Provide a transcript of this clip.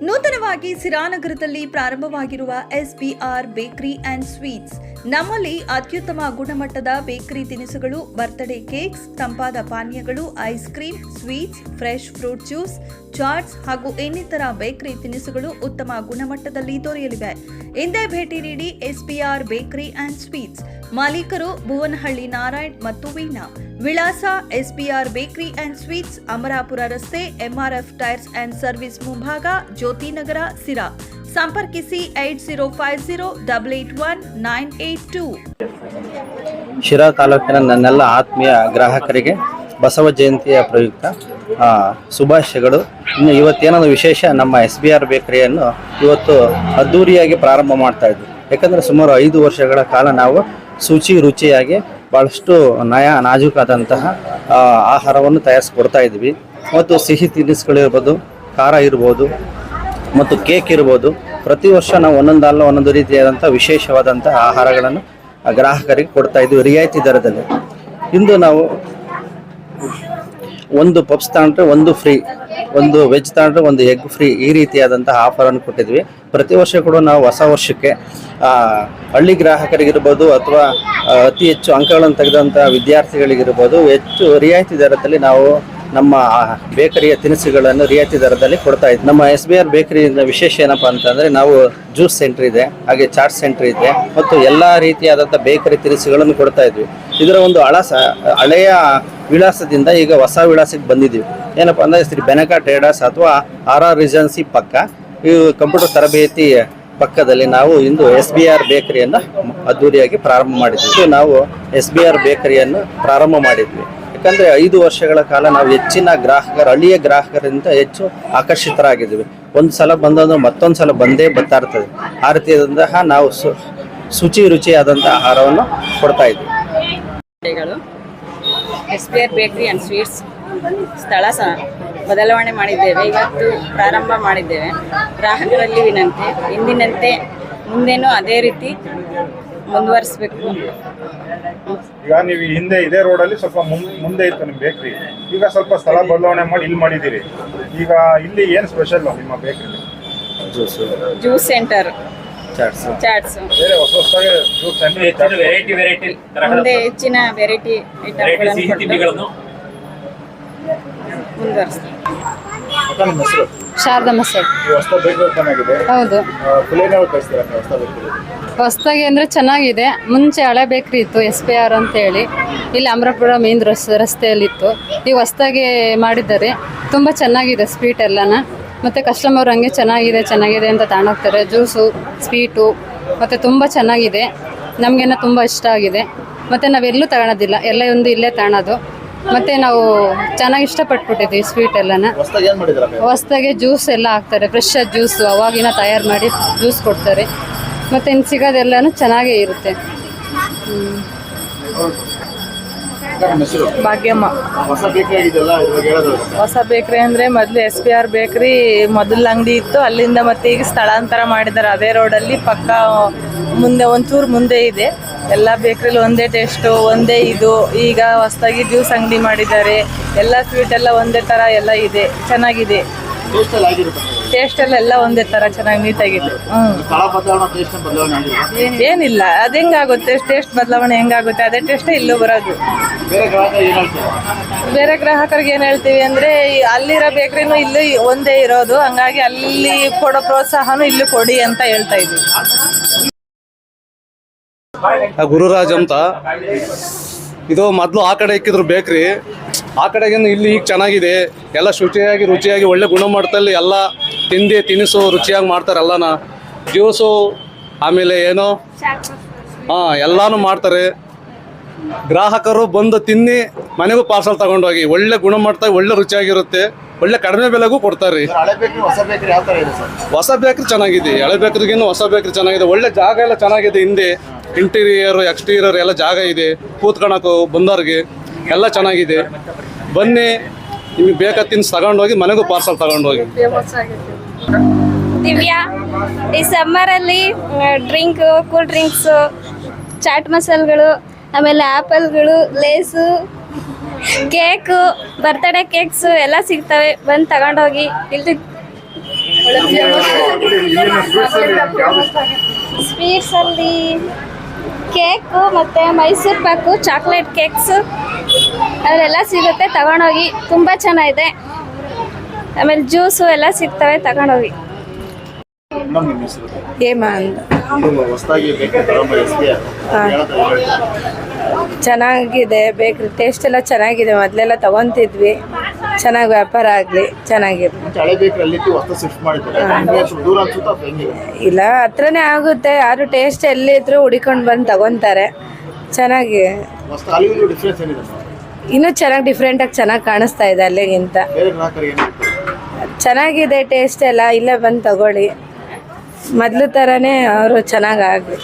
ನೂತನವಾಗಿ ಸಿರಾನಗರದಲ್ಲಿ ಪ್ರಾರಂಭವಾಗಿರುವ ಎಸ್ಬಿಆರ್ ಬೇಕರಿ ಅಂಡ್ ಸ್ವೀಟ್ಸ್ ನಮ್ಮಲ್ಲಿ ಅತ್ಯುತ್ತಮ ಗುಣಮಟ್ಟದ ಬೇಕರಿ ತಿನಿಸುಗಳು, ಬರ್ತ್ಡೇ ಕೇಕ್ಸ್, ತಂಪಾದ ಪಾನೀಯಗಳು, ice cream, sweets, fresh fruit juice, chaats ಹಾಗೂ ಇನ್ನಿತರ ಬೇಕರಿ ತಿನಿಸುಗಳು ಉತ್ತಮ ಗುಣಮಟ್ಟದಲ್ಲಿ ದೊರೆಯಲಿವೆ. ಇಂದೇ ಭೇಟಿ ನೀಡಿ ಎಸ್ಪಿಆರ್ ಬೇಕರಿ ಅಂಡ್ ಸ್ವೀಟ್ಸ್. ಮಾಲೀಕರು ಭುವನಹಳ್ಳಿ ನಾರಾಯಣ್ ಮತ್ತು ವೀಣಾ. ವಿಳಾಸ SPR bakery and sweets, Amarapura ರಸ್ತೆ, ಎಂಆರ್ಎಫ್ ಟೈರ್ಸ್ ಅಂಡ್ ಸರ್ವಿಸ್ ಮುಂಭಾಗ ಜ್ಯೋತಿನಗರ ಸಿರಾ. ಸಂಪರ್ಕಿಸಿ eight zero five zero double eight one nine eight two. Shira ತಾಲೂಕಿನ ನನ್ನೆಲ್ಲ ಆತ್ಮೀಯ ಗ್ರಾಹಕರಿಗೆ ಬಸವ ಜಯಂತಿಯ ಪ್ರಯುಕ್ತ ಶುಭಾಶಯಗಳು. ಇನ್ನು ಇವತ್ತೇನೊಂದು ವಿಶೇಷ ನಮ್ಮ ಎಸ್ ಬಿ ಆರ್ ಬೇಕರಿಯನ್ನು ಇವತ್ತು ಅದ್ಧೂರಿಯಾಗಿ ಪ್ರಾರಂಭ ಮಾಡ್ತಾ ಇದ್ವಿ. ಯಾಕಂದರೆ ಸುಮಾರು ಐದು ವರ್ಷಗಳ ಕಾಲ ನಾವು ಶುಚಿ ರುಚಿಯಾಗಿ ಭಾಳಷ್ಟು ನಯ ನಾಜೂಕಾದಂತಹ ಆಹಾರವನ್ನು ತಯಾರಿಸ್ಕೊಡ್ತಾ ಇದ್ವಿ. ಮತ್ತು ಸಿಹಿ ತಿನಿಸುಗಳಿರ್ಬೋದು, ಖಾರ ಇರ್ಬೋದು ಮತ್ತು ಕೇಕ್ ಇರ್ಬೋದು. ಪ್ರತಿ ವರ್ಷ ನಾವು ಒಂದೊಂದಲ್ಲ ಒಂದೊಂದು ರೀತಿಯಾದಂಥ ವಿಶೇಷವಾದಂಥ ಆಹಾರಗಳನ್ನು ಗ್ರಾಹಕರಿಗೆ ಕೊಡ್ತಾ ಇದ್ದೀವಿ ರಿಯಾಯಿತಿ ದರದಲ್ಲಿ. ಇಂದು ನಾವು ಒಂದು ಪಪ್ಸ್ ತಗೊಂಡ್ರೆ ಒಂದು ಫ್ರೀ, ಒಂದು ವೆಜ್ ತಗೊಂಡ್ರೆ ಒಂದು ಎಗ್ ಫ್ರೀ ಈ ರೀತಿಯಾದಂಥ ಆಫರನ್ನು ಕೊಟ್ಟಿದ್ವಿ ಪ್ರತಿ ವರ್ಷ ಕೂಡ ನಾವು ಹೊಸ ವರ್ಷಕ್ಕೆ ಹಳ್ಳಿ ಗ್ರಾಹಕರಿಗಿರ್ಬೋದು ಅಥವಾ ಅತಿ ಹೆಚ್ಚು ಅಂಕಗಳನ್ನು ತೆಗೆದಂಥ ವಿದ್ಯಾರ್ಥಿಗಳಿಗಿರ್ಬೋದು ಹೆಚ್ಚು ರಿಯಾಯಿತಿ ದರದಲ್ಲಿ ನಾವು ನಮ್ಮ ಬೇಕರಿಯ ತಿನಿಸುಗಳನ್ನು ರಿಯಾಯಿತಿ ದರದಲ್ಲಿ ಕೊಡ್ತಾ ಇದ್ವಿ. ನಮ್ಮ ಎಸ್ ಬಿ ಆರ್ ಬೇಕರಿಯಿಂದ ವಿಶೇಷ ಏನಪ್ಪಾ ಅಂತಂದರೆ ನಾವು ಜ್ಯೂಸ್ ಸೆಂಟರ್ ಇದೆ, ಹಾಗೆ ಚಾಟ್ ಸೆಂಟರ್ ಇದೆ ಮತ್ತು ಎಲ್ಲ ರೀತಿಯಾದಂಥ ಬೇಕರಿ ತಿನಿಸುಗಳನ್ನು ಕೊಡ್ತಾ ಇದ್ವಿ. ಇದರ ಒಂದು ಹಳಸ ಹಳೆಯ ವಿಳಾಸದಿಂದ ಈಗ ಹೊಸ ವಿಳಾಸಕ್ಕೆ ಬಂದಿದ್ದೀವಿ. ಏನಪ್ಪ ಅಂದರೆ ಶ್ರೀ ಬೆನಕ ಟ್ರೇಡರ್ಸ್ ಅಥವಾ ಆರ್ ಆರ್ ರಿಜೆನ್ಸಿ ಪಕ್ಕ, ಈ ಕಂಪ್ಯೂಟರ್ ತರಬೇತಿ ಪಕ್ಕದಲ್ಲಿ ನಾವು ಇಂದು ಎಸ್ ಬಿ ಆರ್ ಬೇಕರಿಯನ್ನು ಅದ್ದೂರಿಯಾಗಿ ಪ್ರಾರಂಭ ಮಾಡಿದ್ವಿ. ನಾವು ಎಸ್ ಬಿ ಆರ್ ಬೇಕರಿಯನ್ನು ಪ್ರಾರಂಭ ಮಾಡಿದ್ವಿ. ಯಾಕಂದ್ರೆ ಐದು ವರ್ಷಗಳ ಕಾಲ ನಾವು ಹೆಚ್ಚಿನ ಗ್ರಾಹಕರ ಹಳ್ಳಿಯ ಗ್ರಾಹಕರಿಂದ ಹೆಚ್ಚು ಆಕರ್ಷಿತರಾಗಿದ್ದೀವಿ. ಒಂದು ಸಲ ಬಂದಂದ್ರೆ ಮತ್ತೊಂದು ಸಲ ಬಂದೇ ಬರ್ತಾ ಇರ್ತದೆ. ಆ ರೀತಿಯಾದಂತಹ ನಾವು ಸು, ಶುಚಿ ರುಚಿಯಾದಂತಹ ಆಹಾರವನ್ನು ಕೊಡ್ತಾ ಬೇಕ್ರಿ ಆ್ಯಂಡ್ ಸ್ವೀಟ್ಸ್ ಸ್ಥಳ ಸಹ ಬದಲಾವಣೆ ಮಾಡಿದ್ದೇವೆ. ಇವತ್ತು ಪ್ರಾರಂಭ ಮಾಡಿದ್ದೇವೆ. ಗ್ರಾಹಕರಲ್ಲಿ ವಿನಂತಿ, ಇಂದಿನಂತೆ ಮುಂದೇನೂ ಅದೇ ರೀತಿ ಮುಂದುವರಿಸಬೇಕು. ಈಗ ನೀವು ಹಿಂದೆ ಇದೇ ರೋಡಲ್ಲಿ ಸ್ವಲ್ಪ ಮುಂದೆ ಇತ್ತು ನಿಮ್ಮ ಬೇಕ್ರಿ ಈಗ ಸ್ವಲ್ಪ ಸ್ಥಳ ಬದಲಾವಣೆ ಮಾಡಿ ಇಲ್ಲಿ ಮಾಡಿದ್ದೀರಿ. ಈಗ ಇಲ್ಲಿ ಏನು ಸ್ಪೆಷಲ್ ನಿಮ್ಮ ಬೇಕ್ರಿ ಜ್ಯೂಸ್ ಸೆಂಟರ್ ಚಾಟ್ಸು ಚಾಟ್ಸ್ ಬೇರೆ ಹೊಸ ಹೊಸದಾಗಿ ಜ್ಯೂಸ್ ಸೆಂಟರ್ ವೆರೈಟಿ ವೆರೈಟಿ ಮುಂದೆ ಹೆಚ್ಚಿನ ವೆರೈಟಿ ಐಟಮ್ಗಳನ್ನು ಕೊಟ್ಟು ಮುಂದುವರಿಸ್ತೀವಿ ನಿಮ್ಮ ಹೆಸರು? ಶಾರದಮ್ಮ ಸರ್. ಹೊಸ ಬೇಕ್ರಿ ಓಪನ್ ಆಗಿದೆ ಹೌದು. ಫುಲೇನೇ ಕಳಿಸ್ತೀರಾ ನೀವು ಹೊಸ ಬೇಕ್ರಿ ಹೊಸ್ದಾಗಿ ಅಂದರೆ ಚೆನ್ನಾಗಿದೆ. ಮುಂಚೆ ಹಳೆ ಬೇಕ್ರಿ ಇತ್ತು ಎಸ್ ಪಿ ಆರ್ ಅಂತೇಳಿ. ಇಲ್ಲಿ ಅಮರಪುರ ಮೇನ್ ರಸ್ತೆಯಲ್ಲಿ ರಸ್ತೆಯಲ್ಲಿತ್ತು. ಈಗ ಹೊಸ್ದಾಗಿ ಮಾಡಿದ್ದಾರೆ. ತುಂಬ ಚೆನ್ನಾಗಿದೆ ಸ್ವೀಟ್ ಎಲ್ಲನ. ಮತ್ತು ಕಸ್ಟಮರ್ ಹಂಗೆ ಚೆನ್ನಾಗಿದೆ ಚೆನ್ನಾಗಿದೆ ಅಂತ ತಗೊಂಡೋಗ್ತಾರೆ ಜ್ಯೂಸು ಸ್ವೀಟು ಮತ್ತು ತುಂಬ ಚೆನ್ನಾಗಿದೆ. ನಮ್ಗೆ ತುಂಬ ಇಷ್ಟ ಆಗಿದೆ. ಮತ್ತು ನಾವೆಲ್ಲೂ ತಗೊಳೋದಿಲ್ಲ. ಎಲ್ಲ ಒಂದು ಇಲ್ಲೇ ತಗೊಳೋದು. ಮತ್ತು ನಾವು ಚೆನ್ನಾಗಿ ಇಷ್ಟಪಟ್ಬಿಟ್ಟಿದ್ವಿ ಸ್ವೀಟ್ ಎಲ್ಲನ. ಹೊಸದಾಗಿ ಜ್ಯೂಸ್ ಎಲ್ಲ ಹಾಕ್ತಾರೆ ಫ್ರೆಶ್ ಜ್ಯೂಸು ಅವಾಗಿನ ತಯಾರು ಮಾಡಿ ಜ್ಯೂಸ್ ಕೊಡ್ತಾರೆ. ಮತ್ತು ಇನ್ನು ಸಿಗೋದೆಲ್ಲನೂ ಚೆನ್ನಾಗೇ ಇರುತ್ತೆ. ಭಾಗ್ಯಮ್ಮ. ಹೊಸ ಬೇಕ್ರಿ ಅಂದ್ರೆ ಮೊದಲು ಎಸ್ ಪಿ ಆರ್ ಬೇಕ್ರಿ ಮೊದಲ ಅಂಗಡಿ ಇತ್ತು ಅಲ್ಲಿಂದ ಮತ್ತೆ ಈಗ ಸ್ಥಳಾಂತರ ಮಾಡಿದ್ದಾರೆ. ಅದೇ ರೋಡಲ್ಲಿ ಪಕ್ಕ ಮುಂದೆ ಒಂಚೂರು ಮುಂದೆ ಇದೆ. ಎಲ್ಲ ಬೇಕ್ರಿಲಿ ಒಂದೇ ಟೇಸ್ಟು ಒಂದೇ ಇದು. ಈಗ ಹೊಸದಾಗಿ ಜ್ಯೂಸ್ ಅಂಗಡಿ ಮಾಡಿದ್ದಾರೆ. ಎಲ್ಲ ಸ್ವೀಟ್ ಎಲ್ಲ ಒಂದೇ ಥರ ಎಲ್ಲ ಇದೆ. ಚೆನ್ನಾಗಿದೆ. ಟೇಸ್ಟ್ ಎಲ್ಲ ಎಲ್ಲ ಒಂದೇ ಥರ ಚೆನ್ನಾಗಿ ನೀಟಾಗಿದೆ ಹ್ಞೂ ಏನಿಲ್ಲ. ಅದು ಹೆಂಗಾಗುತ್ತೆ? ಟೇಸ್ಟ್ ಬದಲಾವಣೆ ಹೆಂಗಾಗುತ್ತೆ? ಅದೇ ಟೇಸ್ಟೇ ಇಲ್ಲೂ ಬರೋದು. ಬೇರೆ ಗ್ರಾಹಕರಿಗೆ ಏನು ಹೇಳ್ತೀವಿ ಅಂದರೆ ಅಲ್ಲಿರೋ ಬೇಕ್ರಿನೂ ಇಲ್ಲೂ ಒಂದೇ ಇರೋದು. ಹಂಗಾಗಿ ಅಲ್ಲಿ ಕೊಡೋ ಪ್ರೋತ್ಸಾಹನೂ ಇಲ್ಲೂ ಕೊಡಿ ಅಂತ ಹೇಳ್ತಾ ಇದ್ದೀವಿ. ಆ ಗುರುರಾಜ್ ಅಂತ. ಇದು ಮೊದಲು ಆ ಕಡೆ ಇಕ್ಕಿದ್ರು ಬೇಕ್ರಿ. ಆ ಕಡೆಗಿಂತ ಇಲ್ಲಿ ಈಗ ಚೆನ್ನಾಗಿದೆ. ಎಲ್ಲ ಶುಚಿಯಾಗಿ ರುಚಿಯಾಗಿ ಒಳ್ಳೆ ಗುಣಮಟ್ಟದಲ್ಲಿ ಎಲ್ಲ ತಿಂಡಿ ತಿನಿಸು ರುಚಿಯಾಗಿ ಮಾಡ್ತಾರೆ ಎಲ್ಲನ. ಜ್ಯೂಸು ಆಮೇಲೆ ಏನೋ? ಹಾಂ ಎಲ್ಲಾನು ಮಾಡ್ತಾರೆ. ಗ್ರಾಹಕರು ಬಂದು ತಿನ್ನಿ ಮನೆಗೂ ಪಾರ್ಸಲ್ ತಗೊಂಡೋಗಿ. ಒಳ್ಳೆ ಗುಣಮಟ್ಟ ಒಳ್ಳೆ ರುಚಿಯಾಗಿರುತ್ತೆ. ಒಳ್ಳೆ ಕಡಿಮೆ ಬೆಲೆಗೂ ಕೊಡ್ತಾರೆ. ಬೇಕ್ರಿ ಹೊಸ ಬೇಕ್ರಿ ಚೆನ್ನಾಗಿದೆ. ಹಳೆ ಬೇಕರಿಗೇನು ಹೊಸ ಬೇಕ್ರಿ ಚೆನ್ನಾಗಿದೆ. ಒಳ್ಳೆ ಜಾಗ ಎಲ್ಲ ಚೆನ್ನಾಗಿದೆ ಹಿಂದೆ. ಇಂಟೀರಿಯರ್ ಎಕ್ಸ್ಟೀರಿಯರ್ ಎಲ್ಲ ಜಾಗ ಇದೆ. ಕೂತ್ಕೊಳಕು ಬಂದವ್ರಿಗೆ ಎಲ್ಲ ಚೆನ್ನಾಗಿದೆ. ಬನ್ನಿ ನಿಮಗೆ ಬೇಕಾದ ತಿನ್ಸ್ ತಗೊಂಡೋಗಿ ಮನೆಗೂ ಪಾರ್ಸಲ್ ತಗೊಂಡೋಗಿ ದಿವ್ಯಾ ಈ ಸಮ್ಮರಲ್ಲಿ ಡ್ರಿಂಕ್ ಕೂಲ್ ಡ್ರಿಂಕ್ಸು ಚಾಟ್ ಮಸಾಲೆಗಳು ಆಮೇಲೆ ಆ್ಯಪಲ್ಗಳು ಲೇಸು ಕೇಕು ಬರ್ತ್ಡೇ ಕೇಕ್ಸು ಎಲ್ಲ ಸಿಗ್ತವೆ. ಬಂದು ತಗೊಂಡೋಗಿ ಇಲ್ಲಿ ಸ್ವೀಟ್ಸಲ್ಲಿ ಕೇಕು ಮತ್ತು ಮೈಸೂರು ಪಾಕು ಚಾಕ್ಲೇಟ್ ಕೇಕ್ಸು ಅದೆಲ್ಲ ಸಿಗುತ್ತೆ ತಗೊಂಡೋಗಿ ತುಂಬ ಚೆನ್ನಾಗಿದೆ. ಆಮೇಲೆ ಜ್ಯೂಸು ಎಲ್ಲ ಸಿಗ್ತವೆ ತಗೊಂಡೋಗಿ. ಹೇಮಾ ಅಂತ. ಚೆನ್ನಾಗಿದೆ ಬೇಕ್ರಿ ಟೇಸ್ಟ್ ಎಲ್ಲ ಚೆನ್ನಾಗಿದೆ ಮೊದಲೆಲ್ಲ ತಗೊಂತಿದ್ವಿ. ಚೆನ್ನಾಗಿ ವ್ಯಾಪಾರ ಆಗಲಿ ಚೆನ್ನಾಗಿದೆ ಮುಂಚೆ ಹಳೆ ಬೇಕರಿ ಅಲ್ಲಿತ್ತು ಹೊಸ ಶಿಫ್ಟ್ ಮಾಡಿದ್ದಾರೆ. ನಿಮ್ಗೆ ಸ್ವಲ್ಪ ದೂರ ಅನ್ಸುತ್ತಾ ಅಥವಾ ಹೆಂಗಿದೆ? ಇಲ್ಲ ಹತ್ರನೇ ಆಗುತ್ತೆ. ಯಾರು ಟೇಸ್ಟ್ ಎಲ್ಲಿದ್ರು ಹುಡಿಕೊಂಡು ಬಂದು ತಗೊಂತಾರೆ. ಚೆನ್ನಾಗಿ. ಹೊಸ ಅಲ್ಲಿಗೂ ಡಿಫ್ರೆನ್ಸ್ ಏನಿದೆ ಇನ್ನೂ ಚೆನ್ನಾಗಿ ಡಿಫ್ರೆಂಟಾಗಿ ಚೆನ್ನಾಗಿ ಕಾಣಿಸ್ತಾ ಇದೆ ಅಲ್ಲಿಗಿಂತ. ಬೇರೆ ಗ್ರಾಹಕರಿಗೆ ಏನು ಚೆನ್ನಾಗಿದೆ ಟೇಸ್ಟ್ ಎಲ್ಲ ಇಲ್ಲೇ ಬಂದು ತಗೊಳ್ಳಿ. ಮೊದಲು ಥರನೇ ಅವರು ಚೆನ್ನಾಗಿ ಆಗಲಿ.